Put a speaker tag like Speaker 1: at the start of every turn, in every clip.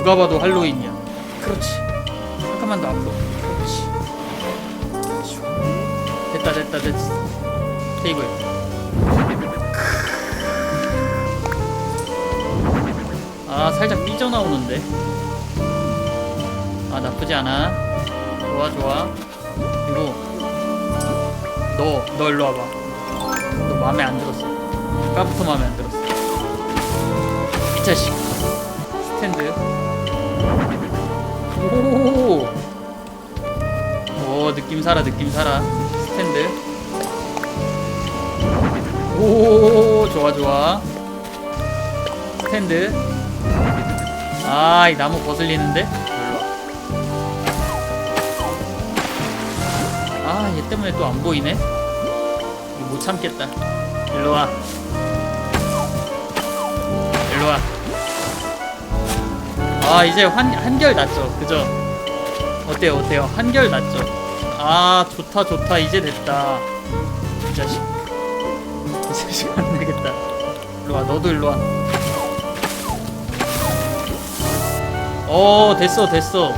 Speaker 1: 누가 봐도 할로윈이야. 그렇지. 잠깐만 더 앞으로. 그렇지. 됐다 됐다 됐어. 테이블. 아 살짝 삐져나오는데. 아 나쁘지 않아. 좋아 좋아. 그리고 너너 일로 와봐. 너 마음에 안 들었어. 아까부터 마음에 안 들었어. 이 자식. 스탠드. 오. 오 느낌 살아 느낌 살아. 스탠드. 오 좋아 좋아. 스탠드. 아 이 나무 거슬리는데. 아 얘 때문에 또 안 보이네. 못 참겠다. 일로 와. 일로 와. 아 이제 한 한결 났죠, 그죠? 어때요, 어때요? 한결 났죠? 아 좋다, 좋다. 이제 됐다. 이 자식. 이 자식 안 되겠다. 일로 와, 너도 일로 와. 어 됐어, 됐어.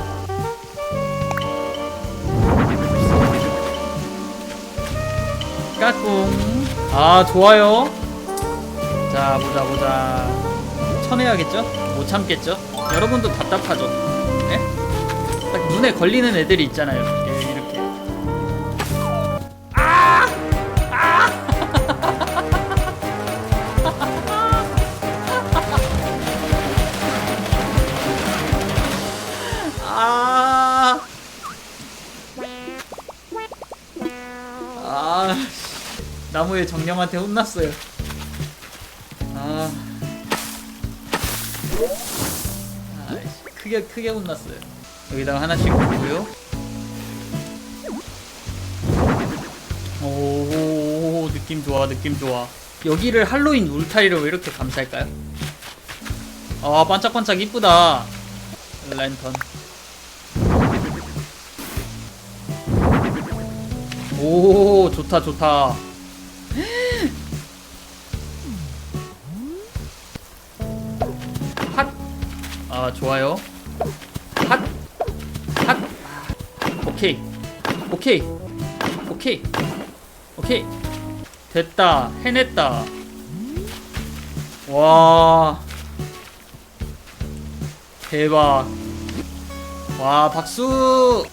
Speaker 1: 까꿍. 아 좋아요. 자 보자 보자. 쳐내야겠죠? 못 참겠죠? 여러분도 답답하죠? 예? 딱 눈에 걸리는 애들이 있잖아요. 예, 이렇게. 아. 아. 나무의 정령한테 혼났어요. 아. 아이씨, 크게 크게 혼났어요. 여기다가 하나씩 놓고요. 오 느낌 좋아 느낌 좋아. 여기를 할로윈 울타리로 왜 이렇게 감쌀까요? 아 반짝반짝 이쁘다. 랜턴. 오 좋다 좋다. 아 좋아요. 핫. 핫. 오케이. 오케이. 오케이. 오케이. 됐다. 해냈다. 와. 대박. 와 박수.